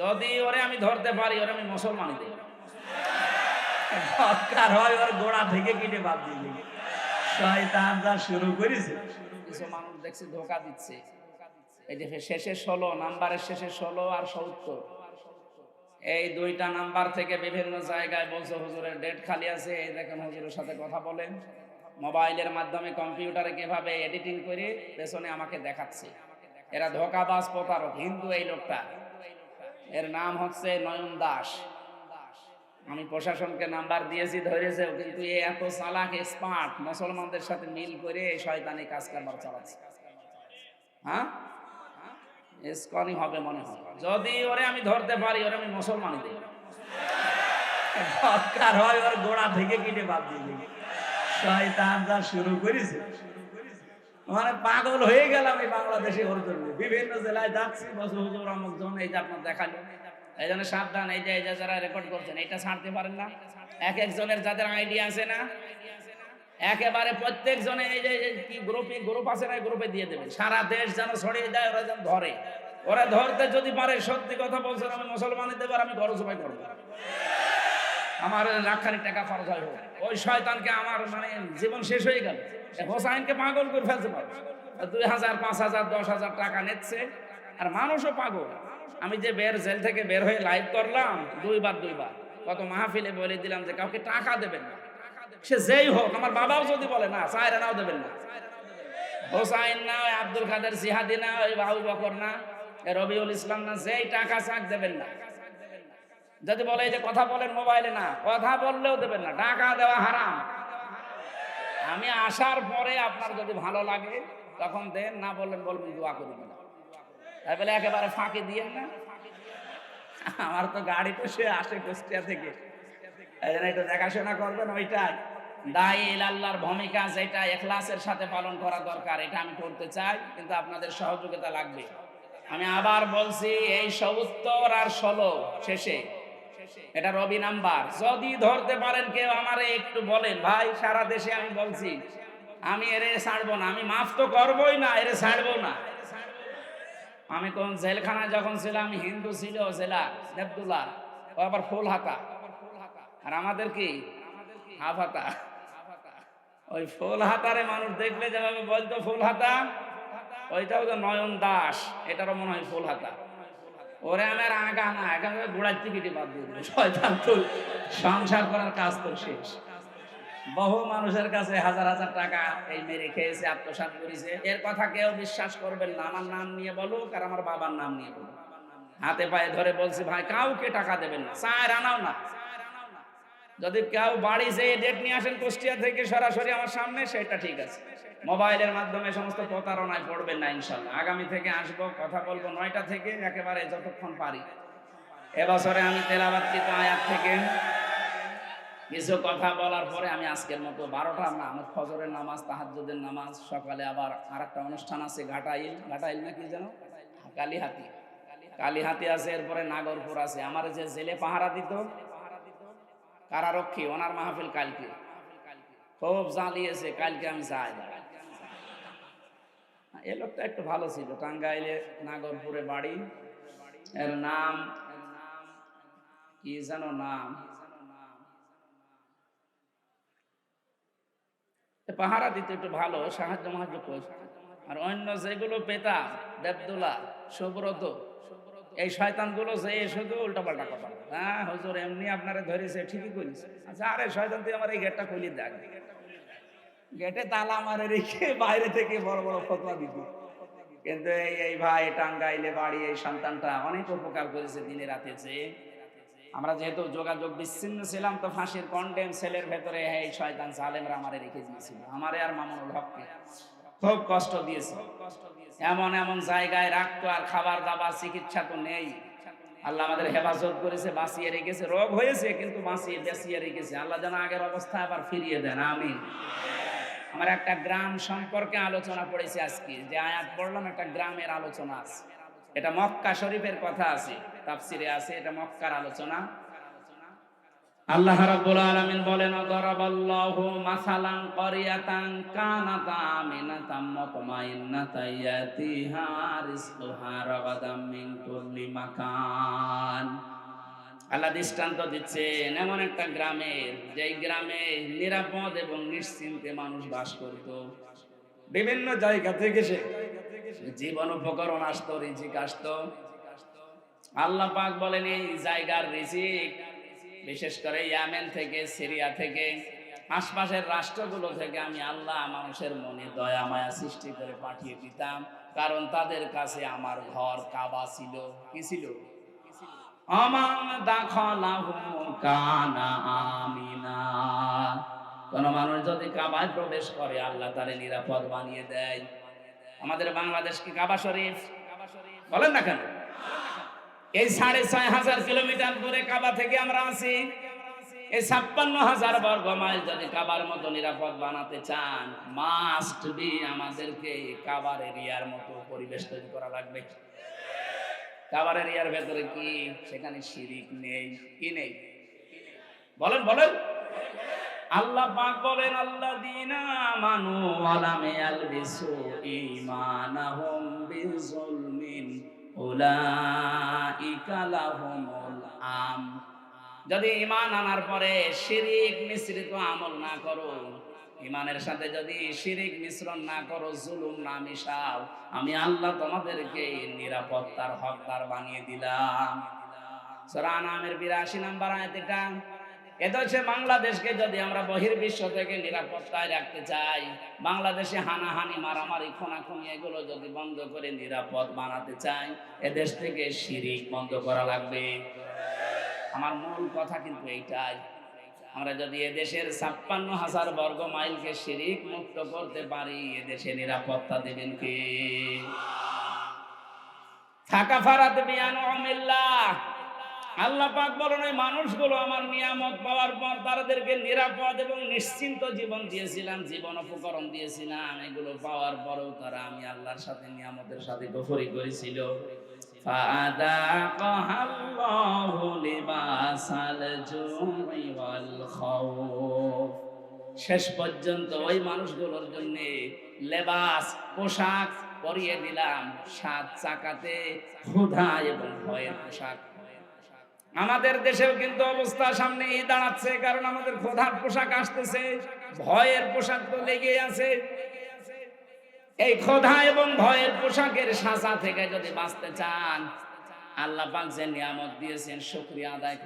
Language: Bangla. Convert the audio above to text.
যদি ওরে আমি ধরতে পারি ওরে আমি মুসলমানই দেব। দরকার হয় ওর গোড়া থেকে কিনে বাদ দিয়ে দিবি। শয়তান যা শুরু করেছে। কিছু মানুষ দেখছি ধোকা দিচ্ছে। এই যে শেষে ষোলো নাম্বারের শেষে ষোলো আর সত্তর। এই দুইটা নাম্বার থেকে বিভিন্ন জায়গায় বলছে হুজুরের ডেট খালি আছে। এই দেখেন হুজুরের সাথে কথা বলেন। মোবাইলের মাধ্যমে কম্পিউটারে কীভাবে এডিটিং করে পেছনে আমাকে দেখাচ্ছে। এরা ধোকাবাজ প্রতারক হিন্দু এই লোকটা। এর নাম হচ্ছে নয়ন দাস। আমি প্রশাসনকে নাম্বার দিয়েছি ধরেছে কিন্তু এ এত চালাক, স্মার্ট, মুসলমানদের সাথে মিল করে শয়তানি কাজ কারবার চালাচ্ছে। হ্যাঁ? ইসকনই হবে মনে হয়। যদি ওরে আমি ধরতে পারি, ওরে আমি মুসলমানই দেব। দরকার হয় ওর গোড়া থেকে কিনে বাদ দিয়ে। শয়তান যা শুরু করেছে মানে পাগল হয়ে গেলাম এই বাংলাদেশে ওর জন্য। বিভিন্ন জেলায় যাচ্ছি বছর হুজুর অমুক জন এই যে আপনার দেখাল। এই জন্য সাবধান, এই যে এই যে যারা রেকর্ড করছেন এটা ছাড়তে পারেন না। এক একজনের যাদের আইডিয়া আছে না, একেবারে প্রত্যেক জনে এই যে, কি গ্রুপে গ্রুপ আছে না গ্রুপে দিয়ে দেবেন। সারা দেশ যেন ছড়িয়ে যায়, ওরা যেন ধরে। ওরা ধরতে যদি পারে, সত্যি কথা বলছেন, আমি মুসলমানের দেবার আমি গরজ উপায় করব। আমার লাখখানিক টাকা খরচ হয়। ওই শয়তানকে আমার মানে জীবন শেষ হয়ে গেল। হোসাইনকে পাগল করে ফেলতে পারে দুই হাজার, পাঁচ হাজার, দশ হাজার টাকা নিচ্ছে। আর মানুষও পাগল। আমি যে বের জেল থেকে বের হয়ে লাইভ করলাম, দুইবার দুইবার। কত মাহফিলে বলে দিলাম যে কাউকে টাকা দেবেন না। সে যেই হোক, আমার বাবাও যদি বলে, না চায়রা নাও দেবেন না। হোসাইন না, ওই আব্দুল কাদের সিহাদি না, ওই বাবু বকর না রবিউল ইসলাম না, যেই টাকা চাক দেবেন না। যদি বলে যে কথা বলেন মোবাইলে না, কথা বললেও দেবেন না, টাকা দেওয়া হারাম। আমি আসার পরে আপনার যদি ভালো লাগে, তখন দেন, না বললেন বলবেন দোয়া করে দিন তাই বলে একেবারে ফাঁকি দিয়েন না। আমার তো গাড়ি তো সে আসে কুষ্টিয়া থেকে। একটু দেখাশোনা করবেন ওইটাই। দায়ী আল্লাহর ভূমিকা যেটা এখলাসের সাথে পালন করা দরকার, এটা আমি করতে চাই, কিন্তু আপনাদের সহযোগিতা লাগবে। আমি আবার বলছি, এই সত্তর আর ষোলো শেষে এটা রবি নাম্বার। যদি ধরতে পারেন কেউ আমারে একটু বলেন, ভাই, সারা দেশে আমি বলছি, আমি এরে ছাড়বো না, আমি মাফ তো করবোই না, এরে ছাড়বো না। আমি কোন জেলখানায় যখন ছিলাম, হিন্দু ছিল জেলা, দেবদুল্লা, ও আবার ফুল হাতা আর আমাদের কি? হাফ হাতা ওই ফুল হাতারে মানুষ দেখলে যেভাবে বলতো ফুল হাতা ওইটাও তো নয়ন দাস এটারও মনে হয় ফুল হাতা ওরে আমার আগা না এখন গোড়ার টিকিটে বাদ দিয়ে দিল। শয়তান তো সংসার করার কাজ তো শেষ। বহু মানুষের কাছে হাজার হাজার টাকা এই মেরে খেয়েছে, আত্মসাৎ করেছে। এর কথা কেউ বিশ্বাস করবেন না, আমার নাম নিয়ে বলুক আর আমার বাবার নাম নিয়ে বলুক। হাতে পায়ে ধরে বলছি, ভাই, কাউকে টাকা দেবেন না চায় আনাও না। যদি কেউ বাড়ি যেয়ে ডেট নিয়ে আসেন, কুষ্টিয়া থেকে সরাসরি আমার সামনে, সেটা ঠিক আছে। মোবাইলের মাধ্যমে সমস্ত প্রতারণায় পড়বেন না ইনশাল্লাহ। আগামী থেকে আসব, কথা বলব নয়টা থেকে, একেবারে যতক্ষণ পারি। এবছরে আমি তেলাবাদকৃত আয়াত থেকে কিছু কথা বলার পরে আমি আজকের মতো বারোটা না, আমার ফজরের নামাজ, তাহাজ্জুদের নামাজ, সকালে আবার আর একটা অনুষ্ঠান আছে, ঘাটাইল। ঘাটাইল না কি যেন? কালীহাতি। কালীহাতি আছে, এরপরে নাগরপুর আছে। আমার যে জেলে পাহারা দিত, কারারক্ষী, ওনার মাহফিল কালকে। খুব জ্বালিয়েছে, কালকে আমি যাই এ লোকটা একটু ভালো ছিল, টাঙ্গাইলে নাগরপুরে বাড়ি। এর নাম, কি যেন নাম? পাহারা দিতে একটু ভালো, সাহায্য মাহায্য আর অন্য যেগুলো পেতা দেবদুলা, সুব্রত, এই শয়তানগুলো যে শুধু উল্টাপাল্টা কথা। হ্যাঁ হুজুর, এমনি আপনারা ধরেছে, ঠিকই করেছে আচ্ছা আরে শয়তান, তুই আমার এই গেটটা খুলি দেখ। গেটে তালা মারে রেখে বাইরে থেকে বড় বড় ফতোয়া দিত। কিন্তু এই ভাই টাঙ্গাইলে বাড়ি, এই সন্তানটা অনেক উপকার করেছে দিনে রাতে যে আমরা যেহেতু যোগাযোগ বিচ্ছিন্ন ছিলাম, তো ফাঁসির কন্ডেম সেলের ভেতরে এই শয়তান সালেমরা আমারে রেখে দিয়েছিল। আমারে আর মামুনুল হককে খুব কষ্ট দিয়েছে। এমন এমন জায়গায় রাখতো, আর খাবার দাবার, চিকিৎসা তো নেই। আল্লাহ আমাদের হেফাজত করেছে, বাঁচিয়ে রেখেছে। রোগ হয়েছে, কিন্তু বাঁচিয়ে, বেঁচিয়ে রেখেছে। আল্লাহ যেন আগের অবস্থা আবার ফিরিয়ে দেন। আমি আমার একটা গ্রাম সম্পর্কে আলোচনা পড়েছে আজকে। যে আয়াত পড়লাম, একটা গ্রামের আলোচনা আছে। এটা মক্কা শরীফের কথা আছে, তাফসিরে আছে, এটা মক্কার আলোচনা। আল্লাহ রাব্বুল আলামিন বলেন দরাবাল্লাহু মাসালান ক্বরিয়াতান কানাত আমিনাতাম মুতমাইন্নাতান ইয়াতিহা রিজকুহা রাগাদাম মিন কুল্লি মাকান। আল্লাহ দৃষ্টান্ত দিচ্ছেন এমন একটা গ্রামের যেই গ্রামে নিরাপদ এবং নিশ্চিন্তে মানুষ বাস করত। বিভিন্ন জায়গা থেকে সে জীবন উপকরণ আসতো রিজিক আসতো। আল্লাহ পাক বলেন এই জায়গার রিজিক বিশেষ করে ইয়ামেন থেকে সিরিয়া থেকে আশপাশের রাষ্ট্রগুলো থেকে আমি আল্লাহ মানুষের মনে দয়া মায়া সৃষ্টি করে পাঠিয়ে দিতাম। কারণ তাদের কাছে আমার ঘর কাবা ছিল। কি ছিল? দাখালাহু কানা আমিনা। কোন মানুষ যদি কাবায় প্রবেশ করে, আল্লাহ তারে নিরাপদ বানিয়ে দেয়। আমাদের বাংলাদেশ কি কাবা শরীফ? বলেন না কেন? এই সাড়ে ছয় হাজার কিলোমিটার দূরে কাবা থেকে আমরা আছি। এই ছাপ্পান্ন হাজার বর্গ মাইল যদি কাবার মতো নিরাপদ বানাতে চান মাস্ট বি আমাদেরকে কাবার এরিয়ার মতো পরিবেশ তৈরি করা লাগবে। কাবার এরিয়ার ভেতরে কি? সেখানে শিরিক নেই। কি নেই? বলেন বলেন। আল্লাহ পাক বলেন আল্লাহ দিনা মানু আলামে আলবিসু ঈমানাহুম বিজুলমিন উলাইকা লাহুমুল আম যদি ঈমান আনার পরে শিরিক মিশ্রিত আমল না করো ইমানের সাথে যদি শিরিক মিশ্রণ না করো, জুলুম না মিশাও, আমি আল্লাহ তোমাদেরকে নিরাপত্তার হকদার বানিয়ে দিলাম। সূরা নামের 82 নাম্বার আয়াত এটা এটা হচ্ছে বাংলাদেশকে যদি আমরা বহির্বিশ্ব থেকে নিরাপত্তায় রাখতে চাই, বাংলাদেশে হানাহানি, মারামারি, খুনাখুনি, এগুলো যদি বন্ধ করে নিরাপদ বানাতে চাই এদেশ থেকে শিরিক বন্ধ করা লাগবে। আমার মূল কথা কিন্তু এইটাই আমরা যদি এদেশের ছাপ্পান্ন হাজার বর্গ মাইলকে শিরিক মুক্ত করতে পারি, এদেশে নিরাপত্তা দেবেন কে? থাকা ফারাত বিয়ান আল্লাহ পাক বলেন, ওই মানুষগুলো আমার নিয়ামত পাওয়ার পর তাদেরকে নিরাপদ এবং নিশ্চিন্ত জীবন দিয়েছিলাম, জীবন উপকরণ দিয়েছিলাম। এগুলো পাওয়ার পরেও তারা আমি আল্লাহর সাথে নিয়ামতের সাথে গফরি করেছিল। فأذاقها الله لباس الجوع والخوف শেষ পর্যন্ত ওই মানুষগুলোর জন্য লেবাস পোশাক পরিয়ে দিলাম সাত চাকাতে ক্ষুধা এবং ভয়ের পোশাক আমাদের দেশেও কিন্তু অবস্থা সামনে এই দাঁড়াচ্ছে কারণ আমাদের ক্ষুধার পোশাক আসতেছে ভয়ের পোশাক তো লেগে আছে এই ক্ষোধা এবং ভয়ের পোশাকের সাজা থেকে যদি বাঁচতে চান, আল্লাহ পাক যে নিয়ামত দিয়েছেন, শুকরিয়া আদায়